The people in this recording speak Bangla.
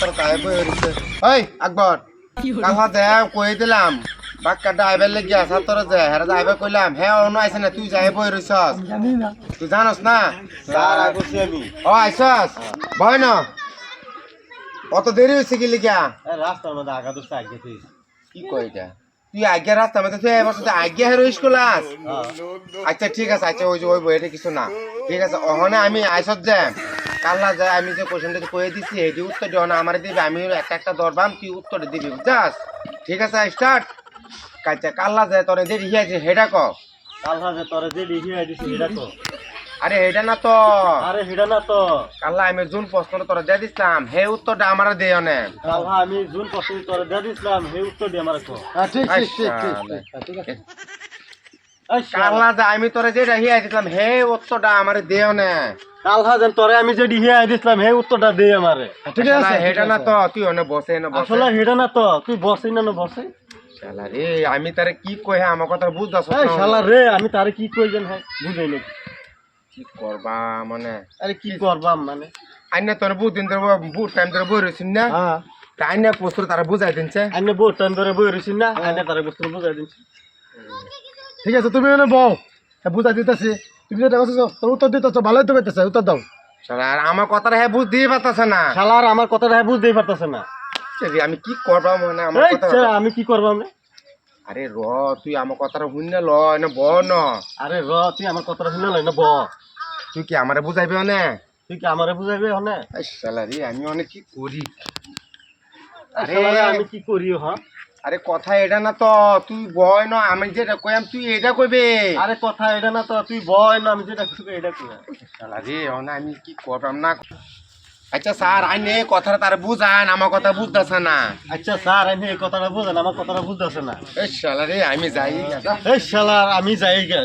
তোর তাই বই ওই আকবর কই দিলাম বাক্কা ড্রাইভার লেগে আসা তোর যে হেরা ড্রাইভার কইলাম হ্যাঁ অন্য আইছে না? তুই যাই বই রইছস জানি না। তুই জানোস না? স্যার আগছি আমি। ও আইছস ভয় না? অত দেরি হয়েছে কি লিখা এ, রাস্তার মধ্যে আগা তো আগে কি কই এটা তুই আগে রাস্তা মধ্যে তুই এবার তুই আগে হেরো স্কুল আস আচ্ছা ঠিক আছে আচ্ছা ওই যে ওই বইটা কিছু না। ঠিক আছে অহনে আমি আইসত যে কাল্লা যায় আমি যে কোশ্চেনটা কয়ে দিছি এটি উত্তর দিও না আমার দিবি আমি একটা একটা ধরবাম তুই উত্তর দিবি বুঝছাস? ঠিক আছে স্টার্ট আচ্ছা কাল্লা যায় তোর যে রিহিয়াছে হেডা ক? কাল হাজে তোরে যে লিখি আইছি সেটা তো আরে হেডা না তো। আরে সেটা না তো। কাল্লা আমি যোন প্রশ্ন তোরা দিয়ে দিছিলাম হে উত্তরটা আমার দেয় না। কাল হা আমি জুন প্রশ্ন তোরে দিয়ে দিছিলাম সেই উত্তর দিয়ে আমার কো? ঠিক ঠিক ঠিক ঠিক আচ্ছা, আমি তোরা যেটা হিয়া দিছিলাম হে উত্তরটা আমার দেয় না। কাল হাজেন তোরে আমি দিছিলাম উত্তরটা দে আমারে। ঠিক আছে আসলে না তো তুই অনে বসে না বসে। আসলে সেটা না তো তুই বসই না না বসে। শালা রে আমি তারে কি কই আমার কথা শালা রে আমি তারে কি হ্যাঁ বুঝাই নাকি কি করবা মানে? আরে কি করবাম মানে? আইনা তোর বহুত দিন ধরে বহুত টাইম ধরে বই রইছিস না। হ্যাঁ। আইনা পোস্টর তারা বুঝাই দিনছে। আইনে বহুত টাইম ধরে বই রইছিস না আইনে তারে বস্তু বুঝাই দিছি ঠিক আছে তুমি এনে বউ হ্যাঁ বুঝা দিতেছি। তুমি যেটা বলছো তোর উত্তর দিতেছ ভালোই তো পেতেছে উত্তর দাও। শালা আর আমার কথাটা হ্যাঁ বুঝ দিয়ে পারতাছে না। শালার আমার কথাটা হ্যাঁ বুঝতেই পারতাছে না। আমি কি করবা মানে আমার কথা আমি কি করবাম রে আরে র তুই আমার কথাটা শুন না ল এনে ব ন। আরে র তুই আমার কথাটা শুনে লই না ব তুই কি আমারে বুঝাইবে না তুই কি আমারে বুঝাইবে এই শালা রে আমি অনেক কি করি? আরে আরে আমি কি করি হ আরে কথা এটা না তো তুই বয় না আমি যেটা কইম তুই এটা কইবে। আরে কথা এটা না তো তুই বয় না আমি যেটা কইবে এটা কই শালা রে অনা আমি কি করবাম না? আচ্ছা স্যার আইনে কথাটা তার বুঝান আমার কথা বুঝতেছে না। আচ্ছা স্যার আইনে এই কথাটা বুঝান আমার কথাটা বুঝতেছে না। এই শালা রে আমি যাই। এই শালা আমি যাই গা।